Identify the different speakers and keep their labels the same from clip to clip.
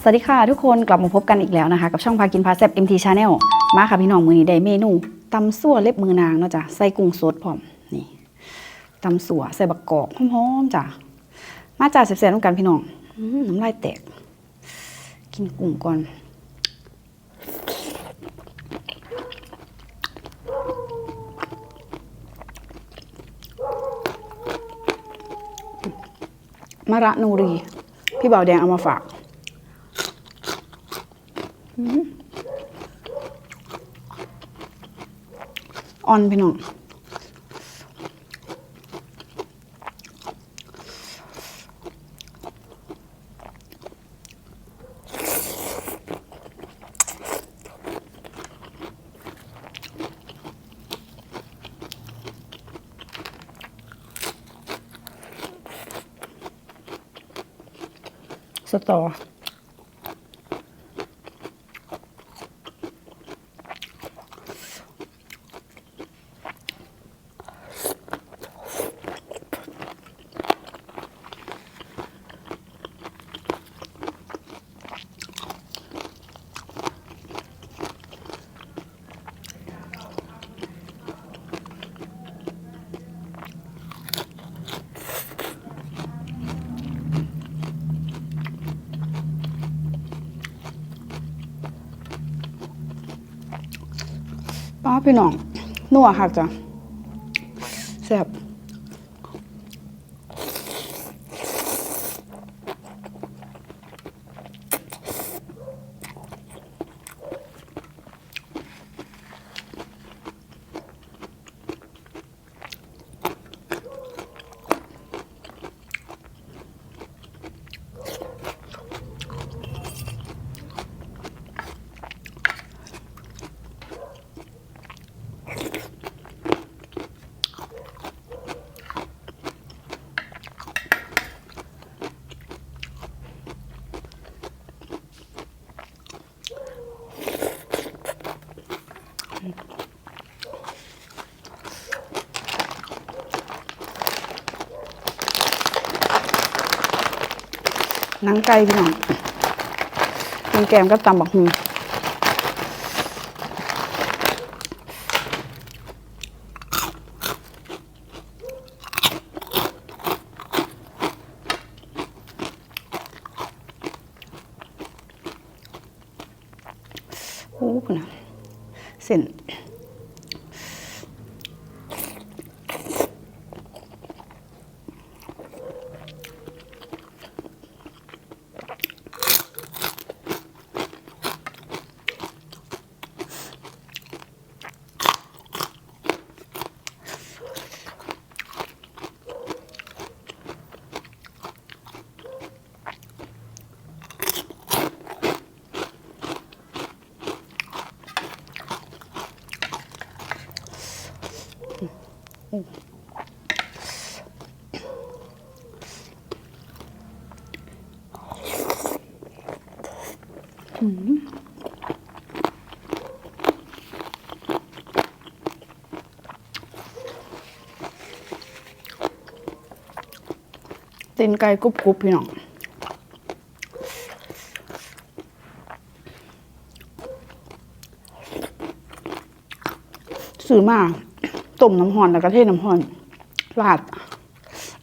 Speaker 1: สวัสดีค่ะทุกคนกลับมาพบกันอีกแล้วนะคะ กับช่องพากินพาแซบ MT Channel มาค่ะพี่น้องมือนี้ได้เมนูตำสั่วเล็บมือนางเนาะจ้ะใส่กุ้งสดพร้อมนี่ตำสั่วใส่บักกอกหอมๆจ้ะมาจ่าเสียบๆน้ำกันพี่น้องอน้ำลายแตก กินกุ้งก่อนมะระนูรี พี่เบาแดงเอามาฝาก อื้ออ่อนพี่น้องสตอ พี่น้องนัวค่ะจ้ะแซ่บห นังไก่พี่น้องกินแกมกับตำบักหุ่งโอ้คุณนะเส้น ตีนไก่กรุบกรุบพี่น้องซื้อมา ต้มน้ำห่อนแล้วก็เทน้ำห่อนราด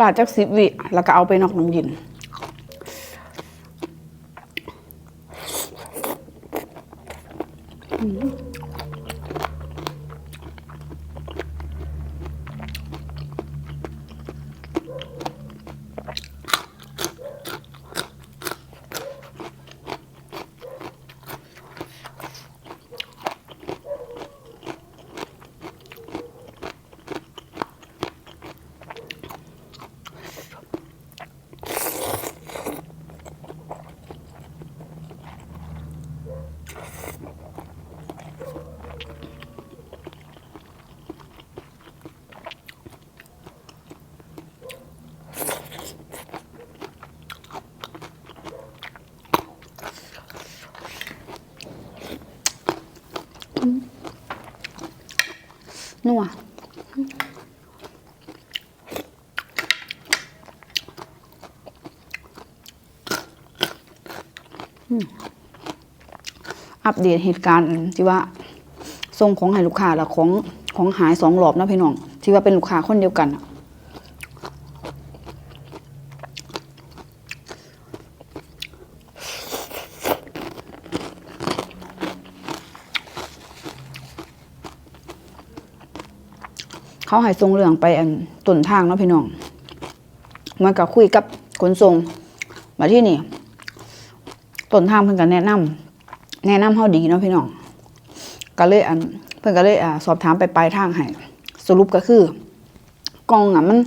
Speaker 1: ราดจากสิบวิแล้วก็เอาไปนอกน้ำเย็นอืมว อัปเดตเหตุการณ์ที่ว่าส่งของให้ลูกค้าแล้วของของหายสองรอบนะพี่น้อง ที่ว่าเป็นลูกค้าคนเดียวกันเขาให้ส่งเรื่องไปอันต้นทางเนาะพี่น้องมันก็คุยกับขนส่งมาที่นี่ ต้นทางเพิ่นก็แนะนำแนะนำเฮาดีเนาะพี่น้องก็เลยอันเพิ่นก็เลยอ่าสอบถามไปปลายทางให้สรุปก็คือกล่องอะมัน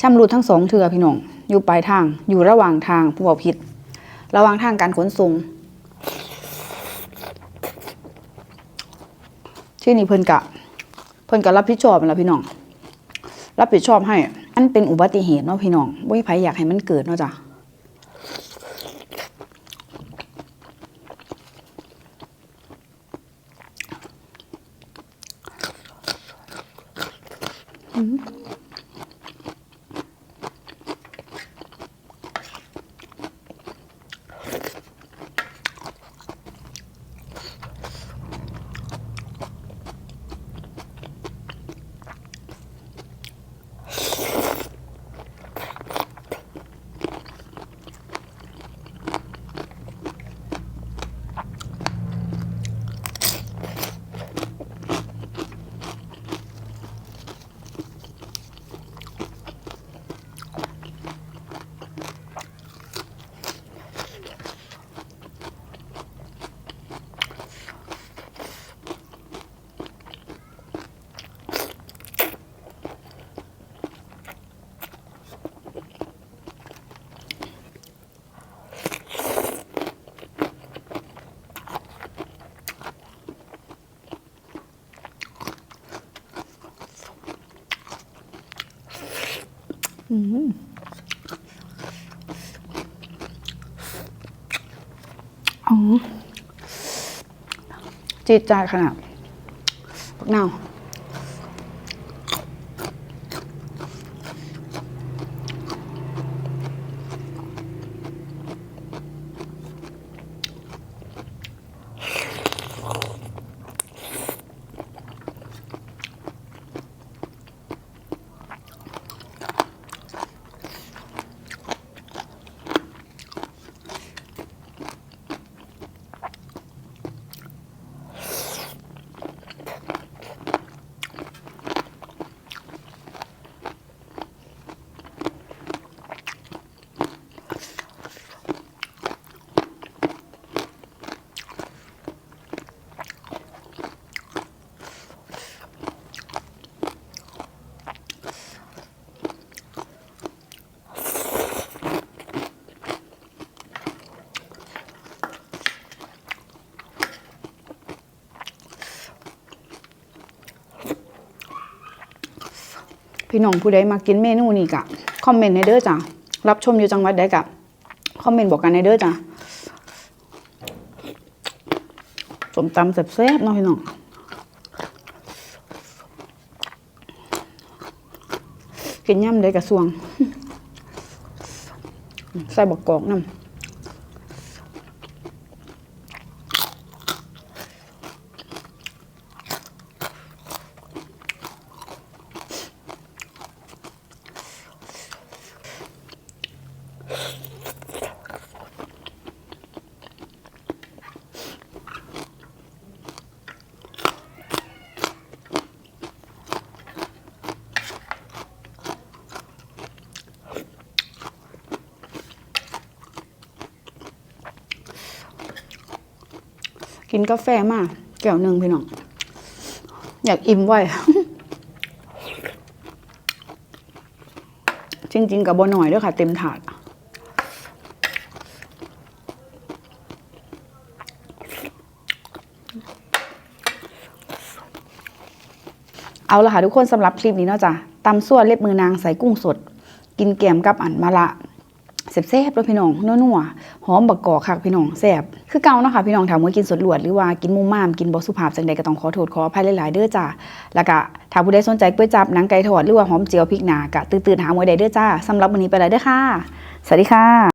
Speaker 1: ช่ำรุดทั้งสองเทือพี่น้องอยู่ปลายทางอยู่ระหว่างทางผู้บอกผิด ระหว่างทางการขนส่งที่นี่เพิ่นกะเพิ่นก็รับผิดชอบนั่นล่ะพี่น้อง รับผิดชอบให้ อันเป็นอุบัติเหตุเนาะพี่น้องบ่มีไผอยากให้มันเกิดเนาะจ้ะ จีดจาดขนาดพวกเน่าว พี่น้องผู้ใดมากินเมนูนี้กะคอมเมนต์ในเด้อจ้ะรับชมอยู่จังหวัดใดกะคอมเมนต์บอกกันในเด้อจ้ะสมตำแซ่บๆเนาะพี่น้องกินย่ำได้กระสวง ใส่บักกอกน้ำ กินกาแฟมากแก้วหนึ่งพี่น้อง อยากอิ่มไว้จริง ๆ กับบหน่อยด้วยค่ะ เต็มถาดเอาละค่ะทุกคนสำหรับคลิปนี้เนาะจ้ะตำส่วนเล็บมือนางใส่กุ้งสด กินแกมกับอันมะละ แซ่บๆเลยพี่น้องนัวๆหอมบักกอกค่ะพี่น้องแซ่บคือเก่าเนาะค่ะพี่น้องถามว่ากินสดลวดหรือว่ากินมุมม่ามกินบอสุภาพจังใดก็ต้องขอโทษขออภัยหลายๆเด้อจ้าแล้วก็ถ้าผู้ใดสนใจก๋วยจับหนังไก่ทอดหรือว่าหอมเจียวพริกหนากะตื่นๆหาหมวยใดเด้อจ้าสำหรับวันนี้ไปเลยเด้อค่ะสวัสดีค่ะ